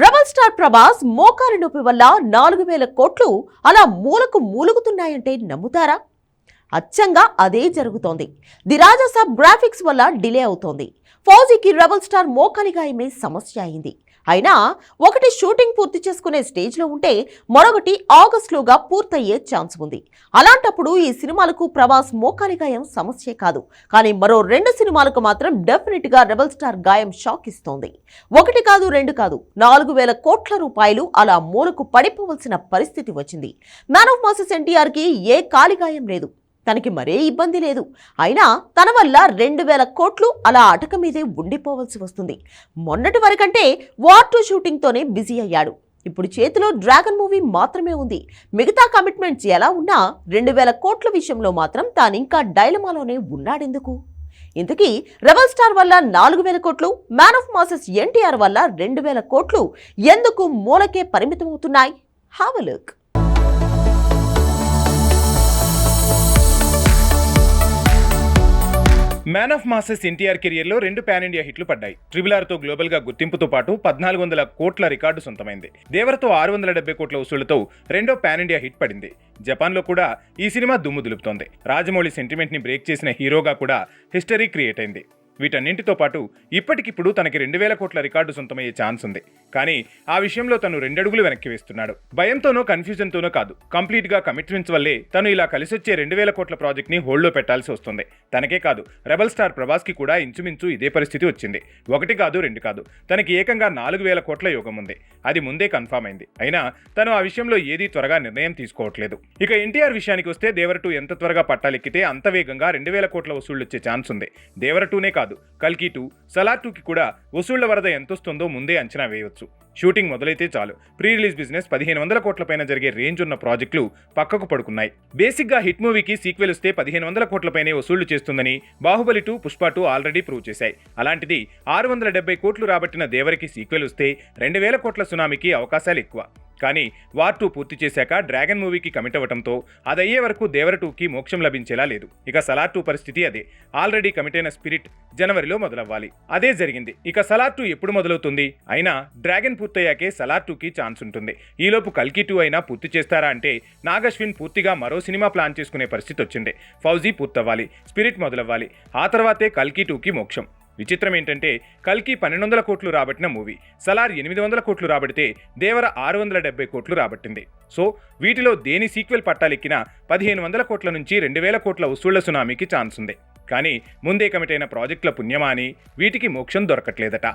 Rebel star Prabhas మోకాలు నొప్పి వల్ల నాలుగు వేల కోట్లు అలా మూలకు మూలుగుతున్నాయంటే నమ్ముతారా? అచ్చంగా అదే జరుగుతోంది. ది రాజాసాబ్ గ్రాఫిక్స్ వల్ల డిలే అవుతోంది. ఫౌజీకి రెబల్ స్టార్ మోకాలి గాయమే సమస్య అయింది. అయినా ఒకటి షూటింగ్ పూర్తి చేసుకునే స్టేజ్లో ఉంటే మరొకటి ఆగస్టులోగా పూర్తయ్యే ఛాన్స్ ఉంది. అలాంటప్పుడు ఈ సినిమాలకు ప్రభాస్ మోకాలి గాయం సమస్యే కాదు. కానీ మరో రెండు సినిమాలకు మాత్రం డెఫినెట్గా రెబల్ స్టార్ గాయం షాక్ ఇస్తోంది. ఒకటి కాదు రెండు కాదు నాలుగు వేల కోట్ల రూపాయలు అలా మూలకు పడిపోవలసిన పరిస్థితి వచ్చింది. మ్యాన్ ఆఫ్ మాసెస్ ఎన్టీఆర్కి ఏ కాలిగాయం లేదు. తనకి మరే ఇబ్బంది లేదు. అయినా తన వల్ల రెండు వేల కోట్లు అలా అటక మీదే ఉండిపోవలసి వస్తుంది. మొన్నటి వరకంటే వార్ టూ షూటింగ్తోనే బిజీ అయ్యాడు. ఇప్పుడు చేతిలో డ్రాగన్ మూవీ మాత్రమే ఉంది. మిగతా కమిట్మెంట్స్ ఎలా ఉన్నా రెండు వేల కోట్ల విషయంలో మాత్రం తాను ఇంకా డైలమాలోనే ఉన్నాడెందుకు? ఇంతకీ రెబల్ స్టార్ వల్ల నాలుగు వేల కోట్లు మ్యాన్ ఆఫ్ మాసెస్ ఎన్టీఆర్ వల్ల రెండు వేల కోట్లు ఎందుకు మూలకే పరిమితమవుతున్నాయి? Have a look. Man of masses NTR కెరియర్లో రెండు పాన్ ఇండియా హిట్లు పడ్డాయి. ట్రిబుల్ ఆర్తో గ్లోబల్గా గుర్తింపుతో పాటు పద్నాలుగు వందల కోట్ల రికార్డు సొంతమైంది. దేవరతో ఆరు వందల డెబ్బై కోట్ల వసూళ్ళతో రెండో పాన్ ఇండియా హిట్ పడింది. జపాన్లో కూడా ఈ సినిమా దుమ్ము దులుపుతోంది. రాజమౌళి సెంటిమెంట్ని బ్రేక్ చేసిన హీరోగా కూడా హిస్టరీ క్రియేట్ అయింది. వీటన్నింటితో పాటు ఇప్పటికిప్పుడు తనకి రెండు వేల కోట్ల రికార్డు సొంతమయ్యే ఛాన్స్ ఉంది. కానీ ఆ విషయంలో తను రెండడుగులు వెనక్కి వేస్తున్నాడు. భయంతోనో కన్ఫ్యూజన్తోనో కాదు. కంప్లీట్గా కమిట్మెంట్స్ వల్లే తను ఇలా కలిసొచ్చే రెండు వేల కోట్ల ప్రాజెక్ట్ని హోల్డ్లో పెట్టాల్సి వస్తుంది. తనకే కాదు రెబల్ స్టార్ ప్రభాస్కి కూడా ఇంచుమించు ఇదే పరిస్థితి వచ్చింది. ఒకటి కాదు రెండు కాదు. తనకి ఏకంగా నాలుగు వేల కోట్ల యోగం ఉంది. అది ముందే కన్ఫామ్ అయింది. అయినా తను ఆ విషయంలో ఏదీ త్వరగా నిర్ణయం తీసుకోవట్లేదు. ఇక ఎన్టీఆర్ విషయానికి వస్తే దేవరటు ఎంత త్వరగా పట్టాలెక్కితే అంత వేగంగా రెండు వేల కోట్ల వసూళ్ళు వచ్చే ఛాన్స్ ఉంది. దేవరటూనే కాదు కల్కి టూ సలార్ టూకి కూడా వసూళ్ళ వరద ఎంతొస్తుందో ముందే అంచనా వేయవచ్చు షూటింగ్ మొదలైతే చాలు. ప్రీ రిలీజ్ బిజినెస్ పదిహేను వందల కోట్ల పైన జరిగే రేంజ్ ఉన్న ప్రాజెక్టులు పక్కకు పడుకున్నాయి. బేసిక్గా హిట్ మూవీకి సీక్వెల్ వస్తే పదిహేను వందల కోట్లపైనే వసూళ్ళు చేస్తుందని Baahubali two Pushpa two already prove చేశాయి. అలాంటిది ఆరు వందల డెబ్బై కోట్లు రాబట్టిన దేవరికి సీక్వెల్ వస్తే రెండు వేల కోట్ల సునామీకి అవకాశాలు ఎక్కువ. కానీ వార్ టూ పూర్తి చేశాక డ్రాగన్ మూవీకి కమిట్ అవ్వడంతో అదయ్యే వరకు దేవర టూకి మోక్షం లభించేలా లేదు. ఇక సలార్ టూ పరిస్థితి అదే. ఆల్రెడీ కమిట్ అయిన స్పిరిట్ జనవరిలో మొదలవ్వాలి. అదే జరిగింది. ఇక సలార్ టూ ఎప్పుడు మొదలవుతుంది? అయినా డ్రాగన్ పూర్తయ్యాకే సలార్ టూకి ఛాన్స్ ఉంటుంది. ఈలోపు కల్కి టూ అయినా పూర్తి చేస్తారా అంటే నాగశ్విన్ పూర్తిగా మరో సినిమా ప్లాన్ చేసుకునే పరిస్థితి వచ్చింది. ఫౌజీ పూర్తవ్వాలి. స్పిరిట్ మొదలవ్వాలి. ఆ తర్వాతే కల్కి టూకి మోక్షం. విచిత్రం ఏంటంటే కల్కి పన్నెండు వందల కోట్లు రాబట్టిన మూవీ. సలార్ ఎనిమిది వందల కోట్లు రాబడితే దేవర ఆరు వందల డెబ్బై కోట్లు రాబట్టింది. సో వీటిలో దేని సీక్వెల్ పట్టాలెక్కినా పదిహేను వందల కోట్ల నుంచి రెండు వేల కోట్ల వసూళ్ళ సునామీకి ఛాన్స్ ఉంది కానీ ముందే కమిటైన ప్రాజెక్టుల పుణ్యమా అని వీటికి మోక్షం దొరకట్లేదట.